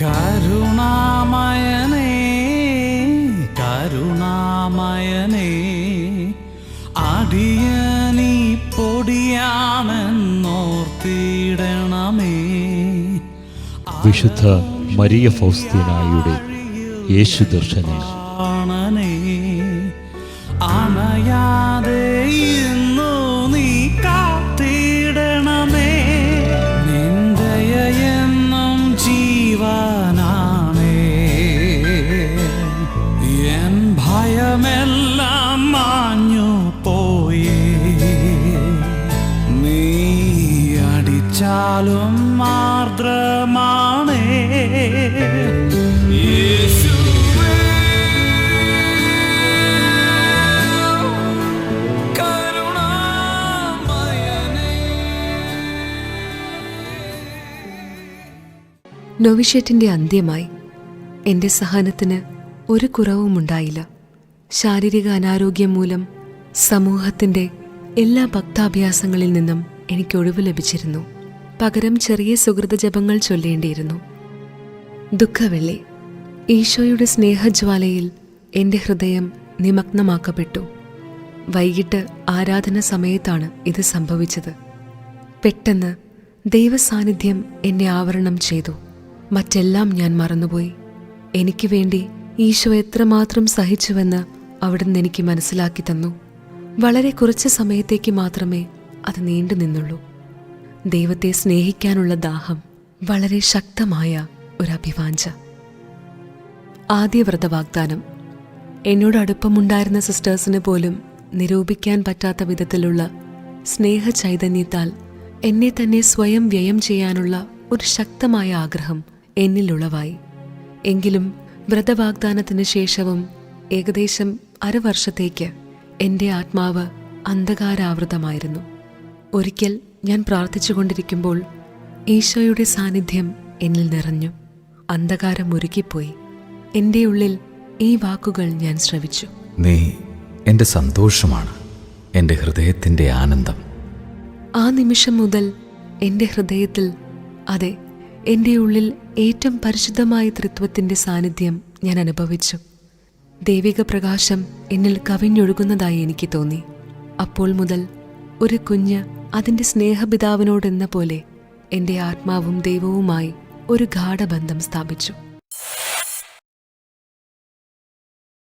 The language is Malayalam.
കരുണാമയനേ കരുണാമയനേ അടിയനീ പൊടിയാണെന്നോർത്തിടണമേ. വിശുദ്ധ മരിയ ഫൗസ്തീനായുടെ യേശു ദർശനം കാണനേ അടിച്ചാലും ആർദ്രമാണേ. നൊവിഷേറ്റിന്റെ അന്ത്യമായി എന്റെ സഹനത്തിന് ഒരു കുറവും ഉണ്ടായില്ല ശാരീരിക അനാരോഗ്യം മൂലം സമൂഹത്തിന്റെ എല്ലാ ഭക്താഭ്യാസങ്ങളിൽ നിന്നും എനിക്ക് ഒഴിവ് ലഭിച്ചിരുന്നു. പകരം ചെറിയ സുഹൃത ജപങ്ങൾ ചൊല്ലേണ്ടിയിരുന്നു. ദുഃഖവെള്ളി ഈശോയുടെ സ്നേഹജ്വാലയിൽ എന്റെ ഹൃദയം നിമഗ്നമാക്കപ്പെട്ടു. വൈകിട്ട് ആരാധന സമയത്താണ് ഇത് സംഭവിച്ചത്. പെട്ടെന്ന് ദൈവസാന്നിധ്യം എന്നെ ആവരണം ചെയ്തു. മറ്റെല്ലാം ഞാൻ മറന്നുപോയി. എനിക്ക് വേണ്ടി ഈശോ എത്രമാത്രം സഹിച്ചുവെന്ന് അവിടുന്ന് എനിക്ക് മനസ്സിലാക്കി തന്നു. വളരെ കുറച്ച് സമയത്തേക്ക് മാത്രമേ അത് നീണ്ടു നിന്നുള്ളൂ ദൈവത്തെ സ്നേഹിക്കാനുള്ള ദാഹം വളരെ ശക്തമായ ഒരു അഭിവാഞ്ച. ആദ്യ വ്രതവാഗ്ദാനം എന്നോട് അടുപ്പമുണ്ടായിരുന്ന സിസ്റ്റേഴ്സിന് പോലും നിരൂപിക്കാൻ പറ്റാത്ത വിധത്തിലുള്ള സ്നേഹ ചൈതന്യത്താൽ എന്നെ തന്നെ സ്വയം വ്യയം ചെയ്യാനുള്ള ഒരു ശക്തമായ ആഗ്രഹം എന്നിലുളവായി എങ്കിലും വ്രതവാഗ്ദാനത്തിന് ശേഷവും ഏകദേശം അരവർഷത്തേക്ക് എന്റെ ആത്മാവ് അന്ധകാരാവൃതമായിരുന്നു. ഒരിക്കൽ ഞാൻ പ്രാർത്ഥിച്ചുകൊണ്ടിരിക്കുമ്പോൾ ഈശോയുടെ സാന്നിധ്യം എന്നിൽ നിറഞ്ഞു. അന്ധകാരം ഒരുക്കിപ്പോയി. എന്റെ ഉള്ളിൽ ഈ വാക്കുകൾ ഞാൻ ശ്രവിച്ചു. നീ എന്റെ സന്തോഷമാണ് എന്റെ ഹൃദയത്തിന്റെ ആനന്ദം. ആ നിമിഷം മുതൽ എന്റെ ഹൃദയത്തിൽ അതെ എന്റെ ഉള്ളിൽ ഏറ്റവും പരിശുദ്ധമായ തൃത്വത്തിന്റെ സാന്നിധ്യം ഞാൻ അനുഭവിച്ചു. ദൈവിക പ്രകാശം എന്നിൽ കവിഞ്ഞൊഴുകുന്നതായി എനിക്ക് തോന്നി. അപ്പോൾ മുതൽ ഒരു കുഞ്ഞ് അതിന്റെ സ്നേഹപിതാവിനോടെന്ന പോലെ എന്റെ ആത്മാവും ദൈവവുമായി ഒരു ഗാഠബന്ധം സ്ഥാപിച്ചു.